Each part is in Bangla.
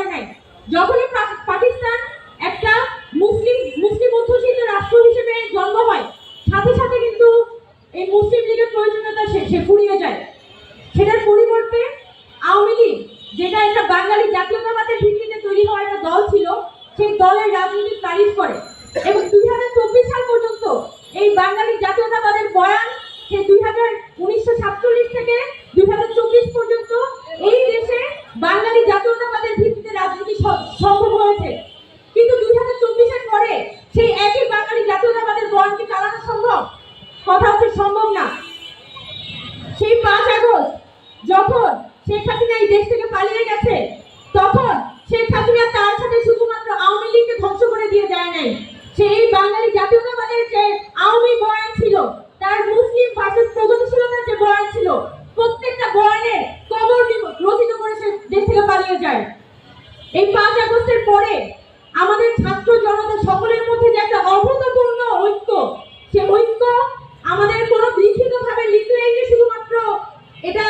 করে নাই। যখনই পাকিস্তান একটা মুসলিম মুসলিম অধ্যুষিত রাষ্ট্র হিসেবে জন্ম হয়, সাথে সাথে কিন্তু এই মুসলিম লীগের প্রয়োজনীয়তা সে ফুরিয়ে যায়। সেটার পরিবর্তে আওয়ামী লীগ, যেটা একটা বাঙালি জাতীয়তাবাদের ভিত্তিতে তৈরি হওয়া একটা দল ছিল, সেই দলের রাজনীতি তারিফ করে। এবং দুই হাজার চব্বিশ সাল পর্যন্ত এই বাঙালি জাতীয়তাবাদের বয়ান সে দুই হাজার উনিশশো শেখ হাসিনা এই দেশ থেকে পালিয়ে গেছে। তখন শেখ হাসিনা তার সাথে শুধুমাত্র আওয়ামী লীগকে ধ্বংস করে দিয়ে যায় নাই। সেই বাঙালি জাতীয়তাবাদের যে আওয়ামী বয়ান ছিল, তার মুসলিম ভার্সেস প্রগতিশীলতার যে বয়ান ছিল, প্রত্যেকটা বয়ানে কবর রচিত করে সে দেশ থেকে পালিয়ে যায়। এই পাঁচ আগস্টের পরে আমাদের ছাত্র জনতা সকলের মধ্যে যে একটা অভূতপূর্ণ ঐক্য আমাদের কোনো লিখিত ভাবে লিখলেই যে শুধুমাত্র এটা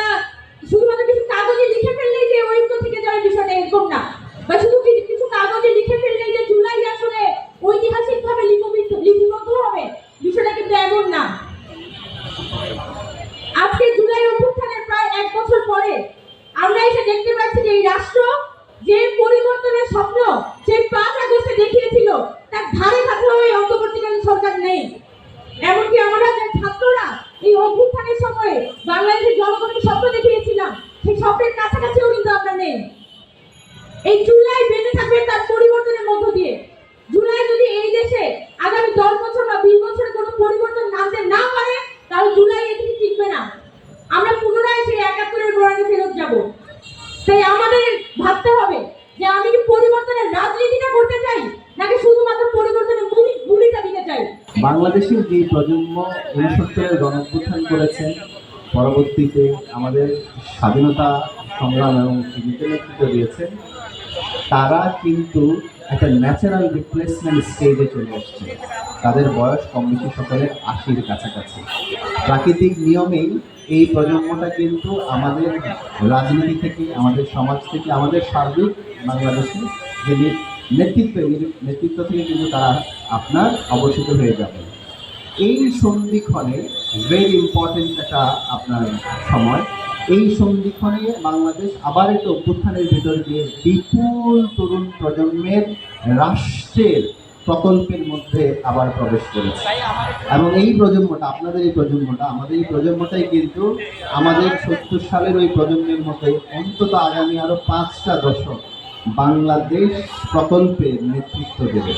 শুধুমাত্র কিছু কাগজে লিখে ফেললেই যে ঐক্য থেকে যাবে বিষয়টা এরকম না বা শুধু কিছু কিছু কাগজে লিখে ফেললেই যে জুলাই আসলে ঐতিহাসিক ভাবে লিপিবদ্ধ লিপিবদ্ধ হবে বিষয়টা কিন্তু এমন না আজকে জুলাই অভ্যুত্থানের প্রায় এক বছর পরে আমরা এসে দেখতে পাচ্ছি যে এই রাষ্ট্র যে পরিবর্তনের স্বপ্ন সেই পাঁচ আগস্টে দেখিয়েছিল, তার ধারে কাছেও এই অন্তর্বর্তীকালীন সরকার নেই। এমনকি আমরা যে ছাত্ররা এই অভ্যুত্থানের সময়ে বাংলাদেশের জনগণকে স্বপ্ন দেখিয়েছিলাম, সেই স্বপ্নের কাছাকাছিও কিন্তু আমরা নেই। এই জুলাই বেঁচে থাকবে তার পরিবর্তনের মধ্য দিয়ে। জুলাই যদি এই দেশে আগামী দশ বছর বা বিশ বছরে কোনো পরিবর্তন আনতে না পারে, তাহলে জুলাই এদিকে টিকবে না। আমরা পুনরায় সেই একাত্তরের গোড়ায় ফেরত যাব। তাই আমাদের ভাবতে হবে যে আমি কি পরিবর্তনের রাজনীতিটা করতে চাই, নাকি শুধুমাত্র পরিবর্তনের বুলিটা দিতে চাই? বাংলাদেশের যে প্রজন্ম উনসত্তরের গণঅভ্যুত্থান করেছেন পরবর্তীতে আমাদের স্বাধীনতা সংগ্রাম এবং জীবিত নেতৃত্ব দিয়েছেন তারা কিন্তু একটা ন্যাচারাল রিপ্লেসমেন্ট স্টেজে চলে আসছে তাদের বয়স কম বেশি সকলের আশির কাছাকাছি। প্রাকৃতিক নিয়মেই এই প্রজন্মটা কিন্তু আমাদের রাজনীতি থেকে, আমাদের সমাজ থেকে, আমাদের সার্বিক বাংলাদেশে যে নেতৃত্ব নেতৃত্ব থেকে কিন্তু তারা আপনার অবসিত হয়ে যাবে। এই সন্ধিক্ষণে ভেরি ইম্পর্টেন্ট একটা আপনার সময়। এই সন্ধিক্ষণে বাংলাদেশ আবার একটা অভ্যুত্থানের ভেতর দিয়ে বিপুল তরুণ প্রজন্মের রাষ্ট্রের প্রকল্পের মধ্যে আবার প্রবেশ করেছে। এবং এই প্রজন্মটা, আপনাদের এই প্রজন্মটা, আমাদের এই প্রজন্মটাই কিন্তু আমাদের সত্তর সালের ওই প্রজন্মের মতো অন্তত আগামী আরও পাঁচটা দশক বাংলাদেশ প্রকল্পের নেতৃত্ব দেবে।